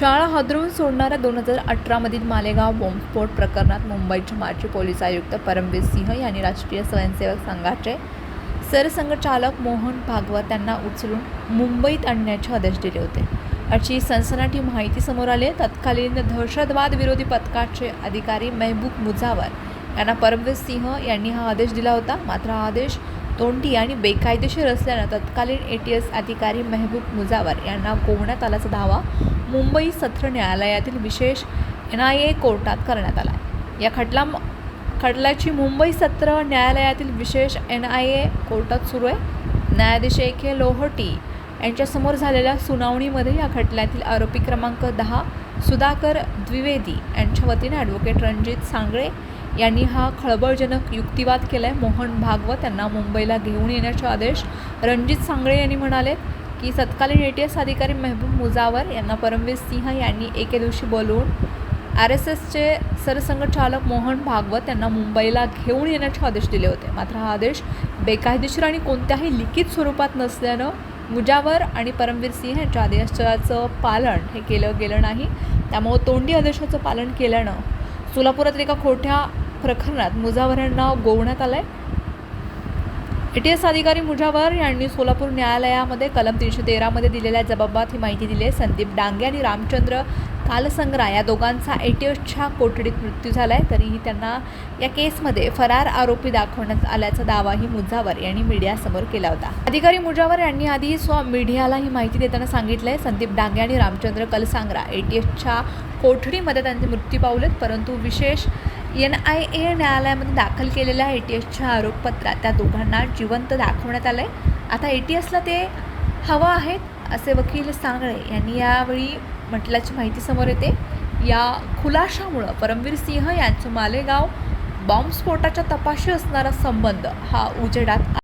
शाळा हादरवून सोडणाऱ्या दोन हजार अठरामधील मालेगाव बॉम्बस्फोट प्रकरणात मुंबईचे माजी पोलीस आयुक्त परमवीर सिंह यांनी राष्ट्रीय स्वयंसेवक संघाचे सरसंघचालक मोहन भागवत यांना उचलून मुंबईत आणण्याचे आदेश दिले होते. अशी सनसनाटी माहिती समोर आली तत्कालीन दहशतवाद विरोधी पथकाचे अधिकारी मेहबूब मुजावर यांना परमवीर सिंह यांनी हा आदेश दिला होता. मात्र हा आदेश तोंडी आणि बेकायदेशीर असल्यानं तत्कालीन ए टी एस अधिकारी मेहबूब मुजावर यांना गोवण्यात आल्याचा दावा मुंबई सत्र न्यायालयातील विशेष एन आय ए कोर्टात करण्यात आला या खटला खटल्याची मुंबई सत्र न्यायालयातील विशेष एन आय ए कोर्टात सुरू आहे. न्यायाधीश ए के लोहटी यांच्यासमोर झालेल्या सुनावणीमध्ये या खटल्यातील आरोपी क्रमांक दहा सुधाकर द्विवेदी यांच्या वतीने ॲडव्होकेट रणजित सांगळे यांनी हा खळबळजनक युक्तिवाद केला आहे मोहन भागवत यांना मुंबईला घेऊन येण्याचे आदेश रणजित सांगळे यांनी म्हणाले की तत्कालीन ए टी एस अधिकारी मेहबूब मुजावर यांना परमवीर सिंह यांनी एके दिवशी बोलवून आर एस एसचे सरसंघचालक मोहन भागवत यांना मुंबईला घेऊन येण्याचे आदेश दिले होते. मात्र हा आदेश बेकायदेशीर आणि कोणत्याही लिखित स्वरूपात नसल्यानं मुजावर आणि परमवीर सिंह यांच्या आदेशाचं पालन हे केलं गेलं नाही. त्यामुळं तोंडी आदेशाचं पालन केल्यानं सोलापुरातील एका खोट्या प्रकरणात मुजावर यांना गोवण्यात आलं आहे ए टी एस अधिकारी मुजावर यांनी सोलापूर न्यायालयामध्ये कलम तीनशे तेरामध्ये दिलेल्या जबाबात ही माहिती दिली आहे. संदीप डांगे आणि रामचंद्र कालसंग्रा या दोघांचा ए टी एसच्या कोठडीत मृत्यू झाला आहे तरीही त्यांना या केसमध्ये फरार आरोपी दाखवण्यात आल्याचा दावाही मुजावर यांनी मीडियासमोर केला होता. अधिकारी मुजावर यांनी आधी स्व मीडियाला ही माहिती देताना सांगितलं आहे संदीप डांगे आणि रामचंद्र कलसांग्रा ए टी एसच्या कोठडीमध्ये त्यांचे मृत्यू पावलेत परंतु विशेष एन आय ए न्यायालयामध्ये दाखल केलेल्या ए टी एसच्या आरोपपत्रात त्या दोघांना जिवंत दाखवण्यात आलं आहे आता ए टी एसला ते हवं आहेत असे वकील सांगळे यांनी यावेळी म्हटल्याची माहिती समोर येते. या खुलाशामुळं परमवीर सिंह यांचं मालेगाव बॉम्बस्फोटाच्या तपाशी असणारा संबंध हा उजेडात